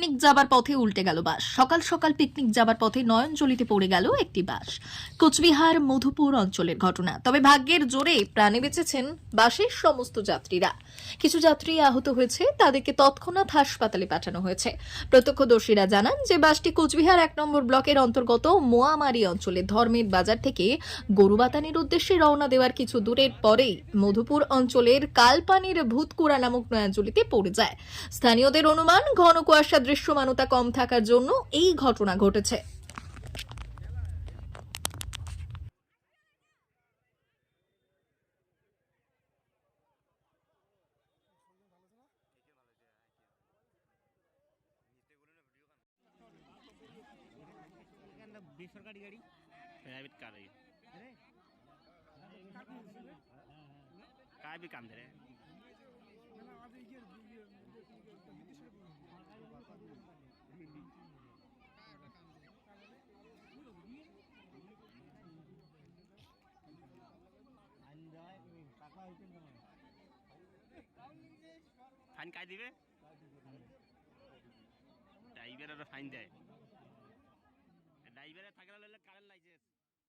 Picnic যাবার পথে উল্টে গেল বাস। সকাল সকাল পিকনিক যাবার পথে নয়নজলিতে পড়ে গেল একটি বাস। কোচবিহার, মধুপুর অঞ্চলের ঘটনা। তবে ভাগ্যের জোরে প্রাণে বেঁচেছেন বাসের সমস্ত যাত্রীরা। কিছু যাত্রী আহত হয়েছে, তাদেরকে তৎক্ষণাৎ হাসপাতালে পাঠানো হয়েছে। প্রত্যক্ষদর্শীরা জানান যে বাসটি কোচবিহার এক নম্বর ব্লকের অন্তর্গত মোয়ামারি অঞ্চলে ধর্মের বাজার থেকে গরুবাতানির উদ্দেশ্যে রওনা দেওয়ার কিছু দূরের পরেই মধুপুর অঞ্চলের কালপানির ভূতকুড়া নামক নয়াঞ্জলিতে পড়ে যায়। স্থানীয়দের অনুমান, ঘন কুয়াশা দৃশ্যমানতা কম থাকার জন্য এই ঘটনা ঘটেছে এখানটা বেসরকারি গাড়ি प्राइवेट कार है ये काय भी काम दे रहे हैं ফাইন কাই দিবে? ড্রাইভারের ফাইন দেয়। ড্রাইভারে থাকলে